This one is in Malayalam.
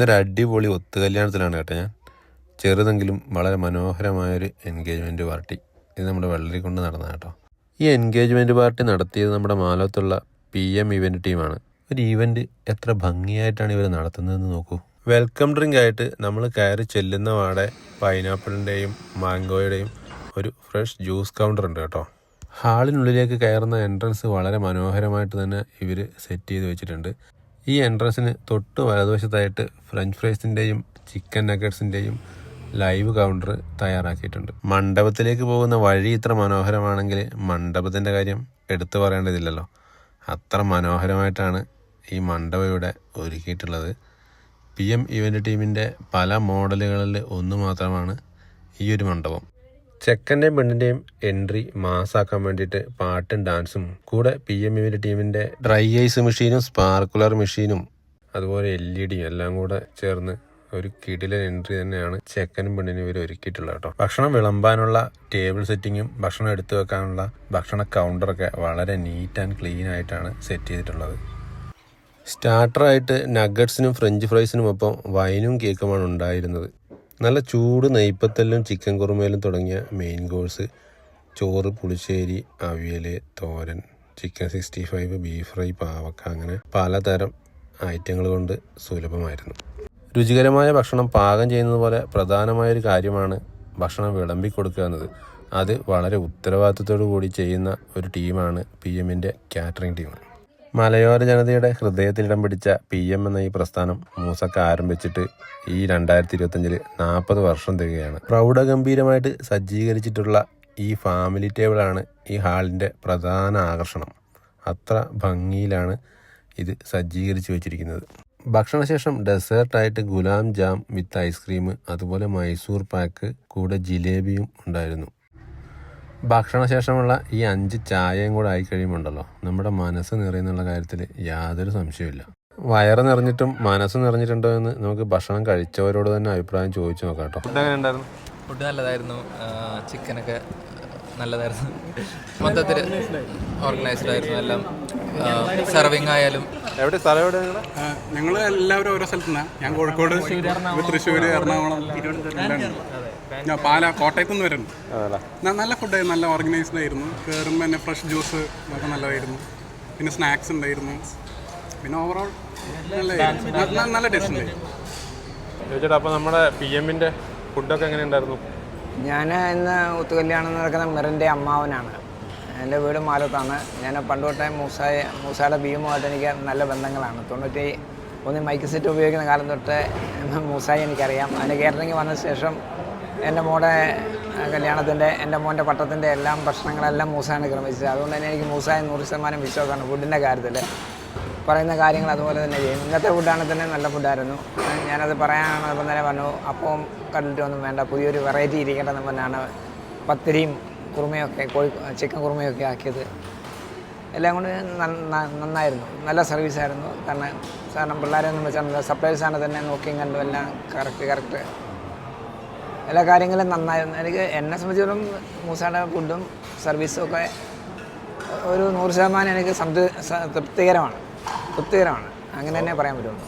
ഇന്നൊരു അടിപൊളി ഒത്തു കല്യാണത്തിലാണ് കേട്ടോ ഞാൻ. ചെറുതെങ്കിലും വളരെ മനോഹരമായൊരു എൻഗേജ്മെന്റ് പാർട്ടി ഇത് നമ്മുടെ വെള്ളരി കൊണ്ട് നടന്ന കേട്ടോ. ഈ എൻഗേജ്മെന്റ് പാർട്ടി നടത്തിയത് നമ്മുടെ മാലത്തുള്ള പി എം ഇവന്റ് ടീമാണ് ഒരു ഈവന്റ് എത്ര ഭംഗിയായിട്ടാണ് ഇവർ നടത്തുന്നതെന്ന് നോക്കൂ. വെൽക്കം ഡ്രിങ്ക് ആയിട്ട് നമ്മൾ കയറി ചെല്ലുന്ന വാടെ പൈനാപ്പിളിന്റെയും മാംഗോയുടെയും ഒരു ഫ്രഷ് ജ്യൂസ് കൗണ്ടർ ഉണ്ട് കേട്ടോ. ഹാളിനുള്ളിലേക്ക് കയറുന്ന എൻട്രൻസ് വളരെ മനോഹരമായിട്ട് തന്നെ ഇവർ സെറ്റ് ചെയ്ത് വെച്ചിട്ടുണ്ട്. ഈ എൻട്രൻസിന് തൊട്ട് വലതുവശത്തായിട്ട് ഫ്രഞ്ച് ഫ്രൈസിന്റെയും ചിക്കൻ നഗറ്റ്സിന്റെയും ലൈവ് കൗണ്ടർ തയ്യാറാക്കിയിട്ടുണ്ട്. മണ്ഡപത്തിലേക്ക് പോകുന്ന വഴി ഇത്ര മനോഹരമാണെങ്കിൽ മണ്ഡപത്തിന്റെ കാര്യം എടുത്തു പറയേണ്ടതില്ലല്ലോ. അത്ര മനോഹരമായിട്ടാണ് ഈ മണ്ഡപം ഇവിടെ ഒരുക്കിയിട്ടുള്ളത്. പി എം ഇവന്റ് ടീമിന്റെ പല മോഡലുകളിൽ ഒന്ന് മാത്രമാണ് ഈ ഒരു മണ്ഡപം. ചെക്കന്റെയും പെണ്ണിന്റെയും എൻട്രി മാസാക്കാൻ വേണ്ടിയിട്ട് പാട്ടും ഡാൻസും കൂടെ പി എം യുവിന്റെ ടീമിന്റെ ഡ്രൈ ഐസ് മെഷീനും സ്പാർക്കുലർ മെഷീനും അതുപോലെ എൽ ഇ ഡിയും എല്ലാം കൂടെ ചേർന്ന് ഒരു കിടിലൻ എൻട്രി തന്നെയാണ് ചെക്കനും പെണ്ണിനും ഇവർ ഒരുക്കിയിട്ടുള്ളത് കേട്ടോ. ഭക്ഷണം വിളമ്പാനുള്ള ടേബിൾ സെറ്റിങ്ങും ഭക്ഷണം എടുത്തു വെക്കാനുള്ള ഭക്ഷണ കൗണ്ടറൊക്കെ വളരെ നീറ്റ് ആൻഡ് ക്ലീൻ ആയിട്ടാണ് സെറ്റ് ചെയ്തിട്ടുള്ളത്. സ്റ്റാർട്ടറായിട്ട് നഗറ്റ്സിനും ഫ്രഞ്ച് ഫ്രൈസിനും ഒപ്പം വൈനും കേക്കുമാണ് ഉണ്ടായിരുന്നത്. നല്ല ചൂട് നെയ്പ്പത്തല്ലും ചിക്കൻ കുറുമയിലും തുടങ്ങിയ മെയിൻ കോഴ്സ് ചോറ് പുളിശ്ശേരി അവിയൽ തോരൻ chicken sixty five beef fry പാവക്ക അങ്ങനെ പലതരം ഐറ്റങ്ങൾ കൊണ്ട് സുലഭമായിരുന്നു. രുചികരമായ ഭക്ഷണം പാകം ചെയ്യുന്നത് പോലെ പ്രധാനമായൊരു കാര്യമാണ് ഭക്ഷണം വിളമ്പി കൊടുക്കുക എന്നത്. അത് വളരെ ഉത്തരവാദിത്തത്തോടു കൂടി ചെയ്യുന്ന ഒരു ടീമാണ് പി എമ്മിന്റെ കാറ്ററിംഗ് ടീം മലയോര ജനതയുടെ ഹൃദയത്തിൽ ഇടം പിടിച്ച പി എം എന്ന ഈ പ്രസ്ഥാനം മൂസക്ക ആരംഭിച്ചിട്ട് ഈ രണ്ടായിരത്തി ഇരുപത്തഞ്ചിൽ നാൽപ്പത് വർഷം തികയാണ്. പ്രൗഢഗംഭീരമായിട്ട് സജ്ജീകരിച്ചിട്ടുള്ള ഈ ഫാമിലി ടേബിളാണ് ഈ ഹാളിന്റെ പ്രധാന ആകർഷണം. അത്ര ഭംഗിയിലാണ് ഇത് സജ്ജീകരിച്ച് വെച്ചിരിക്കുന്നത്. ഭക്ഷണശേഷം ഡെസേർട്ടായിട്ട് gulab jamun with ice cream അതുപോലെ മൈസൂർ പാക്ക് കൂടെ ജിലേബിയും ഉണ്ടായിരുന്നു. ഭക്ഷണശേഷമുള്ള ഈ അഞ്ച് ചായയും കൂടെ ആയി കഴിയുമുണ്ടല്ലോ നമ്മുടെ മനസ്സ് നിറയുന്നുള്ള കാര്യത്തിൽ യാതൊരു സംശയമില്ല വയറ് നിറഞ്ഞിട്ടും മനസ്സ് നിറഞ്ഞിട്ടുണ്ടോ എന്ന് നമുക്ക് ഭക്ഷണം കഴിച്ചവരോട് തന്നെ അഭിപ്രായം ചോദിച്ചു നോക്കാം കേട്ടോ. ഉണ്ടായിരുന്നു? ഫുഡ് നല്ലതായിരുന്നു. ചിക്കനൊക്കെ നല്ലതായിരുന്നു. മൊത്തത്തിൽ ഓർഗനൈസ്ഡ് ആയിരുന്നു. എല്ലാം സെർവിങ് ആയാലും. എവിടെ സ്ഥലം എവിടെ ഞങ്ങൾ എല്ലാവരും ഓരോ സ്ഥലത്തു നിന്നാണ് ഞാൻ കോഴിക്കോട് തൃശ്ശൂർ എറണാകുളം. ഞാൻ പാല കോട്ടയത്തു നിന്ന് വരുന്നുണ്ട് ന- നല്ല ഫുഡായിരുന്നു നല്ല ഓർഗനൈസ്ഡ് ആയിരുന്നു. കയറുമ്പോൾ തന്നെ ഫ്രഷ് ജ്യൂസ് ഒക്കെ നല്ലതായിരുന്നു. പിന്നെ സ്നാക്സ് ഉണ്ടായിരുന്നു. പിന്നെ ഓവറോൾ നല്ല നല്ല ടേസ്റ്റ് ഉണ്ടായിരുന്നു. അപ്പോൾ നമ്മുടെ പി എമ്മിന്റെ ഫുഡൊക്കെ എങ്ങനെ ഉണ്ടായിരുന്നു? ഞാൻ ഇന്ന് ഒത്തുകല്യാണം നടക്കുന്ന മെറിന്റെ അമ്മാവനാണ്. എന്റെ വീട് മാലത്താണ്. ഞാൻ പണ്ട് തൊട്ടേ മൂസായ മൂസയുടെ ഭീമുമായിട്ട് എനിക്ക് നല്ല ബന്ധങ്ങളാണ്. തൊണ്ണൂറ്റി ഒന്ന് മൈക്ക് സെറ്റ് ഉപയോഗിക്കുന്ന കാലം തൊട്ട് മൂസായി എനിക്കറിയാം. അതിന്റെ കേരളത്തിലേക്ക് വന്ന ശേഷം എന്റെ മോടെ കല്യാണത്തിന്റെ എന്റെ മോന്റെ പട്ടത്തിന്റെ എല്ലാം പ്രശ്നങ്ങളെല്ലാം മൂസാണ് ക്രമിച്ചത്. അതുകൊണ്ട് തന്നെ എനിക്ക് മൂസായ നൂറ് ശതമാനം വിശ്വാസമാണ് ഫുഡിന്റെ കാര്യത്തിൽ. പറയുന്ന കാര്യങ്ങൾ അതുപോലെ തന്നെ ചെയ്യും. ഇന്നത്തെ ഫുഡാണെങ്കിൽ തന്നെ നല്ല ഫുഡായിരുന്നു. ഞാനത് പറയാനാണ് ഇപ്പം തന്നെ പറഞ്ഞു. അപ്പം കണ്ടിട്ടൊന്നും വേണ്ട. പുതിയൊരു വെറൈറ്റി ഇരിക്കട്ടെ എന്ന് പത്തിരിയും കുറുമയൊക്കെ കോഴി ചിക്കൻ കുറുമയൊക്കെ ആക്കിയത്. എല്ലാം കൊണ്ട് നന്നായിരുന്നു. നല്ല സർവീസായിരുന്നു കാരണം സാറിന് പിള്ളേരെയൊന്നും വെച്ചാൽ സപ്ലൈസാണ് തന്നെ നോക്കിയും കണ്ടും എല്ലാം കറക്റ്റ് കറക്റ്റ് എല്ലാ കാര്യങ്ങളും നന്നായിരുന്നു എനിക്ക് എന്നെ സംബന്ധിച്ചിടത്തോളം മൂസയുടെ ഫുഡും സർവീസും ഒക്കെ ഒരു നൂറ് ശതമാനം എനിക്ക് സംതൃ തൃപ്തികരമാണ്. അങ്ങനെ തന്നെ പറയാൻ പറ്റുള്ളൂ.